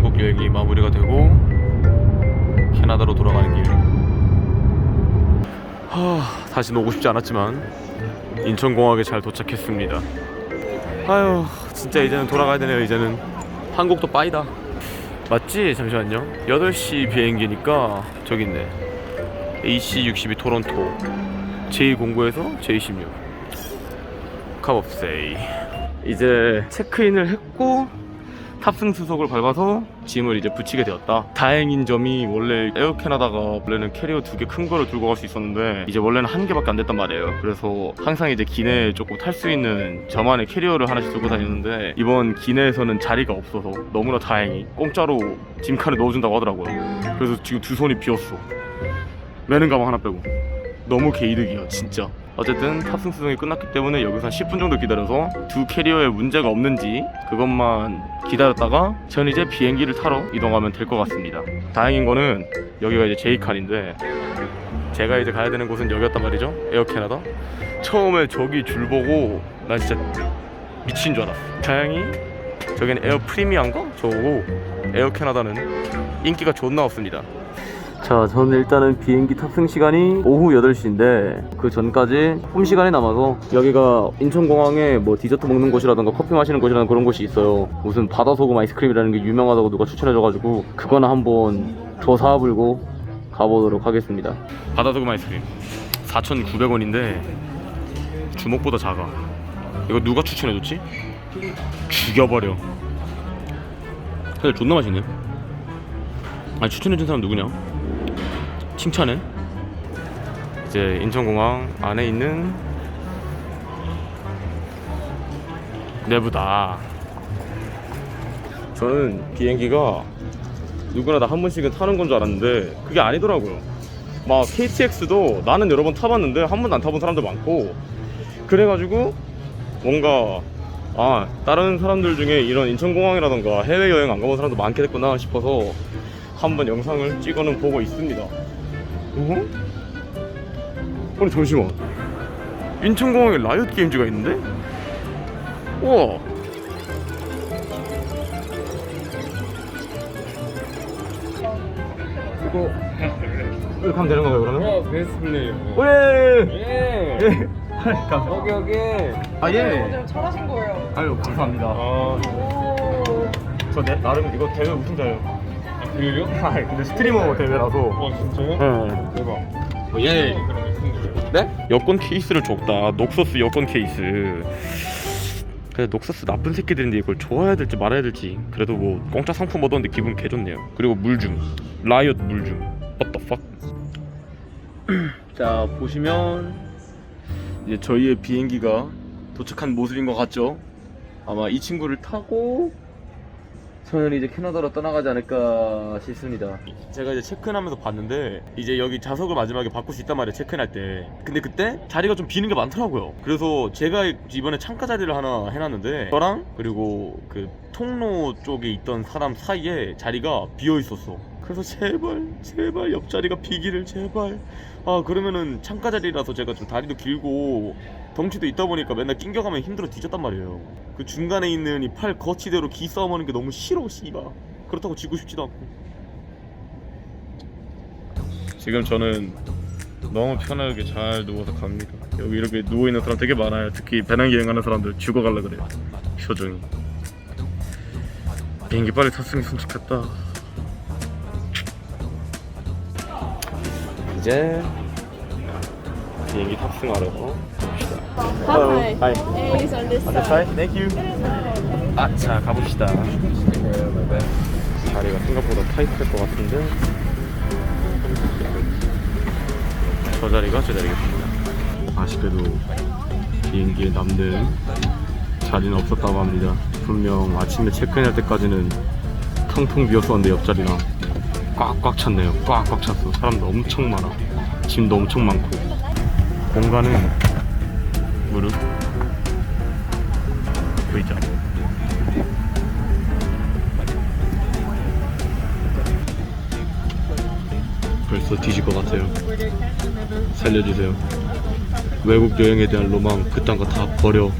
한국 여행이 마무리가 되고 캐나다로 돌아가는 길. 하, 다시는 오고 싶지 않았지만 인천공항에 잘 도착했습니다. 아유, 진짜 이제는 돌아가야 되네요. 이제는 한국도 빠이다. 맞지? 잠시만요. 8시 비행기니까 저기 있네. AC62 토론토 J09에서 J16 카법세이 이제 체크인을 했고 탑승 수속을 밟아서 짐을 이제 붙이게 되었다. 다행인 점이 원래 에어 캐나다가 원래는 캐리어 두 개 큰 거를 들고 갈 수 있었는데 이제 원래는 한 개밖에 안 됐단 말이에요. 그래서 항상 이제 기내에 조금 탈 수 있는 저만의 캐리어를 하나씩 들고 다녔는데 이번 기내에서는 자리가 없어서 너무나 다행히 공짜로 짐칸에 넣어준다고 하더라고요. 그래서 지금 두 손이 비었어. 매는 가방 하나 빼고. 너무 개이득이야 진짜 어쨌든 탑승 수송이 끝났기 때문에 여기서 한 10분 정도 기다려서 두 캐리어에 문제가 없는지 그것만 기다렸다가 전 이제 비행기를 타러 이동하면 될 것 같습니다. 다행인 거는 여기가 이제 제이칸인데 제가 이제 가야 되는 곳은 여기였단 말이죠. 에어 캐나다. 처음에 저기 줄 보고 난 진짜 미친 줄 알았어. 다행히 저기는 에어 프리미엄가? 저거고 에어 캐나다는 인기가 존나 없습니다 자, 저는 일단은 비행기 탑승 시간이 오후 8시인데 그 전까지 홈 시간이 남아서 여기가 인천공항에 뭐 디저트 먹는 곳이라던가 커피 마시는 곳이라는 그런 곳이 있어요. 무슨 바다 소금 아이스크림이라는 게 유명하다고 누가 추천해줘가지고 그거나 한번 조사불고 가보도록 하겠습니다. 바다 소금 아이스크림 4,900원인데 주먹보다 작아. 이거 누가 추천해줬지? 죽여버려. 근데 존나 맛있네. 아니 추천해준 사람 누구냐? 칭찬해. 이제 인천공항 안에 있는 내부다. 저는 비행기가 누구나 다 한 번씩은 타는 건 줄 알았는데 그게 아니더라고요. 막 KTX도 나는 여러 번 타봤는데 한 번도 안 타본 사람도 많고 그래가지고 뭔가 아 다른 사람들 중에 이런 인천공항이라던가 해외여행 안 가본 사람도 많겠구나 싶어서 한번 영상을 찍어는 보고 있습니다. 어? 아니 잠시만 인천공항에 라이엇 게임즈가 있는데? 우와 이거 이렇게 하면 되는 건가요 그러면? 어, 베스트 플레이어. 예! 예. 예! 감사합니다 여기 여기. 아 예! 오늘 잘하신 거예요. 아유 감사합니다 아, 오. 저 내, 나름 이거 대회 우승자예요 그래요? 아 근데 스트리머 대회라서 어, 진짜요? 네. 대박. 예. 그런 게 있는 거예요? 네? 여권 케이스를 줬다. 녹서스 여권 케이스. 그래 녹서스 나쁜 새끼들인데 이걸 좋아해야 될지 말아야 될지 그래도 뭐 공짜 상품 얻었는데 기분 개 좋네요. 그리고 물줌 라이엇 물줌. What the fuck? 자 보시면 이제 저희의 비행기가 도착한 모습인 것 같죠? 아마 이 친구를 타고 저는 이제 캐나다로 떠나가지 않을까 싶습니다. 제가 이제 체크인하면서 봤는데 이제 여기 좌석을 마지막에 바꿀 수 있단 말이에요 체크인할 때. 근데 그때 자리가 좀 비는 게 많더라고요. 그래서 제가 이번에 창가 자리를 하나 해놨는데 저랑 그리고 그 통로 쪽에 있던 사람 사이에 자리가 비어 있었어. 그래서 제발 제발 옆자리가 비기를 제발. 아 그러면은 창가 자리라서 제가 좀 다리도 길고 덩치도 있다 보니까 맨날 낑겨가면 힘들어 뒤졌단 말이에요. 그 중간에 있는 이 팔 거치대로 기 싸움하는 게 너무 싫어 씨발. 그렇다고 지고 싶지도 않고. 지금 저는 너무 편하게 잘 누워서 갑니다. 여기 이렇게 누워 있는 사람 되게 많아요. 특히 배낭 여행하는 사람들 죽어갈라 그래요. 표정이. 비행기 빨리 탔으면 좋겠다. 이제 비행기 탑승하러 갑시다. Hi. It's on this side? Thank you. 아, 자 가봅시다. 자리가 생각보다 타이트할 것 같은데 저 자리가 제 자리겠습니다. 아쉽게도 비행기에 남는 자리는 없었다고 합니다. 분명 아침에 체크인할 때까지는 텅텅 비었었는데 옆자리랑 꽉꽉 찼네요. 꽉꽉 찼어. 사람도 엄청 많아. 짐도 엄청 많고 공간은 무릎. 의자 벌써 뒤질 것 같아요. 살려주세요. 외국 여행에 대한 로망 그딴 거 다 버려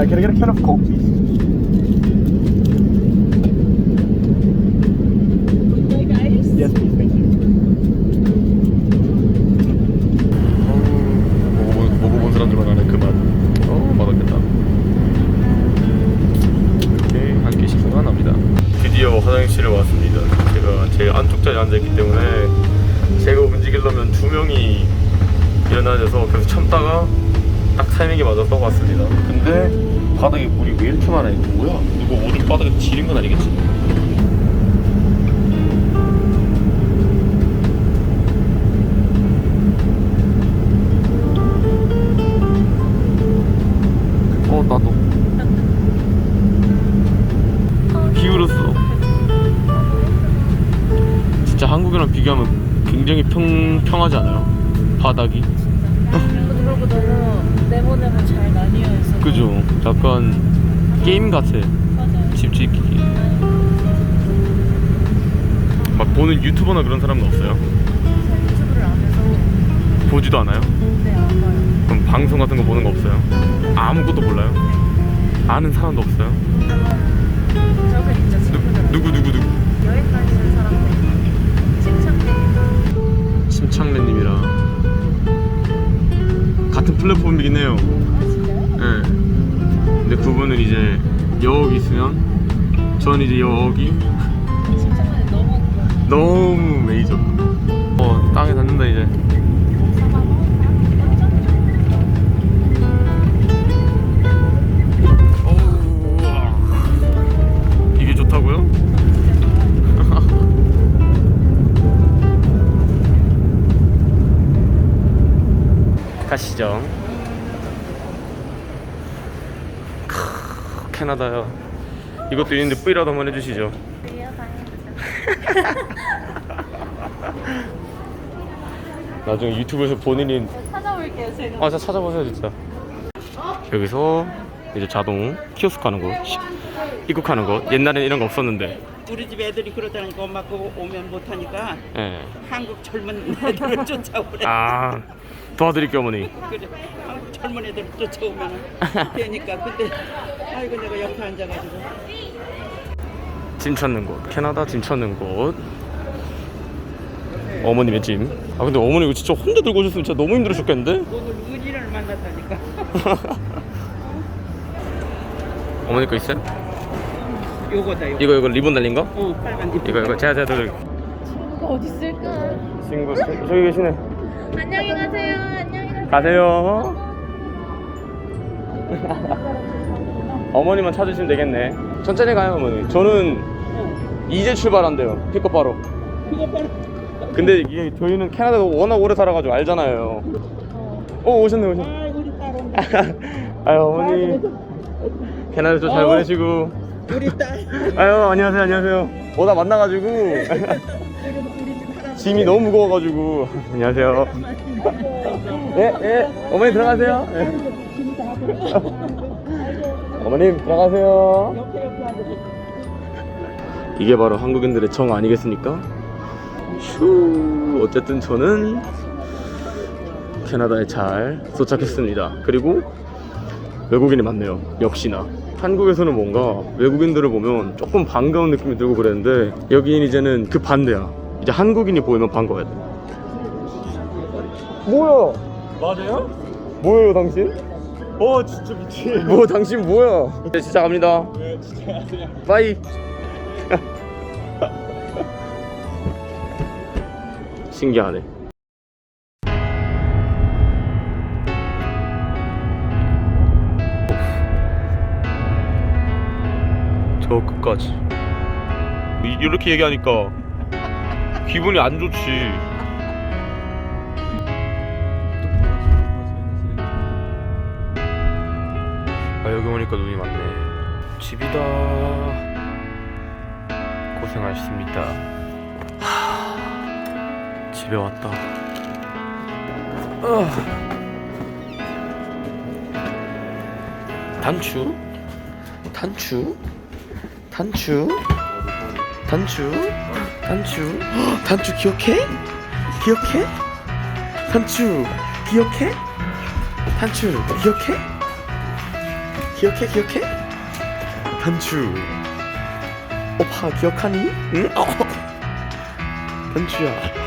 I gotta get a can of cold 바닥에 물이 왜 이렇게 많아? 이거 뭐야? 누구 오줌 바닥에 지린 건 아니겠지? 어 나도 기울었어 진짜 한국이랑 비교하면 굉장히 평, 평하지 않아요? 바닥이 그리고 너무 네모네모 잘 나뉘어 있어. 그죠 약간 게임 같아 맞아요. 집 짓기 막 보는 유튜버나 그런 사람은 없어요? 제가 유튜브를 안 해서 보지도 않아요? 네, 안 봐요. 그럼 방송 같은 거 보는 거 없어요? 아무것도 몰라요? 아는 사람도 없어요? 저기 있죠, 누, 친구들. 누구 누구 누구 여행 다니는 사람들. 칭찬해. 심창래님이랑 같은 플랫폼이긴 해요. 아, 진짜요? 예. 근데 그분은 이제 여기 있으면 전 이제 여기 칭찬해 너무 그거. 너무 메이저. 어 땅에 닿는다 이제. 시죠. 크, 캐나다요. 이것도 있는데 뿌이라도 한번 해주시죠. 나중에 유튜브에서 본인이 찾아올게요, 제가. 아, 자 찾아보세요 진짜. 여기서 이제 자동 키오스크 하는 곳, 시- 입국하는 곳. 옛날엔 이런 거 없었는데. 우리 집 애들이 그러다니까 엄마 그거 오면 못하니까 예. 한국 젊은 애들을 쫓아오래 아 도와드릴게요 어머니. 그래 한국 젊은 애들 쫓아오면 되니까 근데 아이고 내가 옆에 앉아가지고 짐 찾는 곳. 캐나다 짐 찾는 곳. 어머님의 짐. 아 근데 어머니 이거 진짜 혼자 들고 오셨으면 진짜 너무 힘들으셨겠는데? 오늘 은희를 만났다니까 어머니 거 있어요? 요거다 요거 이거 이거 리본 달린 거? 어 빨간 잎 이거 이거 제가 제가 들을. 친구가 어디 있을까? 친구 저- 저기 계시네. 안녕히 가세요. 안녕히 가세요. 가세요. 어머니만 찾으시면 되겠네. 천천히 가요, 어머니. 저는 이제 출발한대요. 픽업바로. 그거 빨리 근데 이게 저희는 캐나다에 워낙 오래 살아가지고 알잖아요. 어 오셨네 오셨네. 아 우리 아유 어머니 캐나다도 잘 어. 보내시고. 우리 딸 아유 안녕하세요 안녕하세요. 오다 만나가지고 우리 집 할아버지 짐이 너무 무거워가지고 안녕하세요. 예 예. 어머니 들어가세요. 예. 어머님 들어가세요. 옆에 옆에 앉아서 이게 바로 한국인들의 정 아니겠습니까? 휴 어쨌든 저는 캐나다에 잘 도착했습니다. 그리고 외국인이 많네요. 역시나 한국에서는 뭔가 외국인들을 보면 조금 반가운 느낌이 들고 그랬는데 여기는 이제는 그 반대야. 이제 한국인이 보이면 반가워야 돼. 뭐야? 맞아요? 뭐예요 당신? 어 진짜 미친. 뭐 당신 뭐야? 이제 진짜 갑니다. 네 진짜 그냥. 빠이. 신기하네. 저 끝까지. 이- 이렇게 얘기하니까 기분이 안 좋지. 아 여기 오니까 눈이 많네. 집이다. 고생하셨습니다. 하, 집에 왔다. 아. 단추? 단추? 단추? 단추? 단추? 헉, 단추 기억해? 기억해? 단추 기억해? 단추 기억해? 기억해 기억해? 단추 오빠 기억하니? 응? 어. 단추야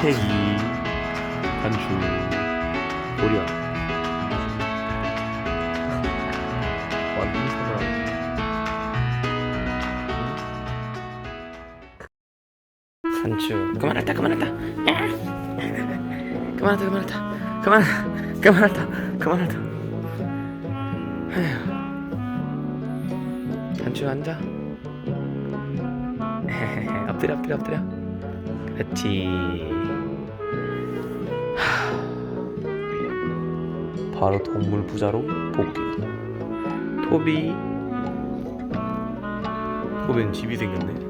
태기 단추 도리야 완전 사랑 단추. 그만했다 그만했다. 야. 그만했다 그만했다. 그만 그만했다 그만했다. 단추 앉아. 엎드려 엎드려 엎드려. 그렇지 바로 동물 부자로 복귀. 토비. 토비는 집이 생겼네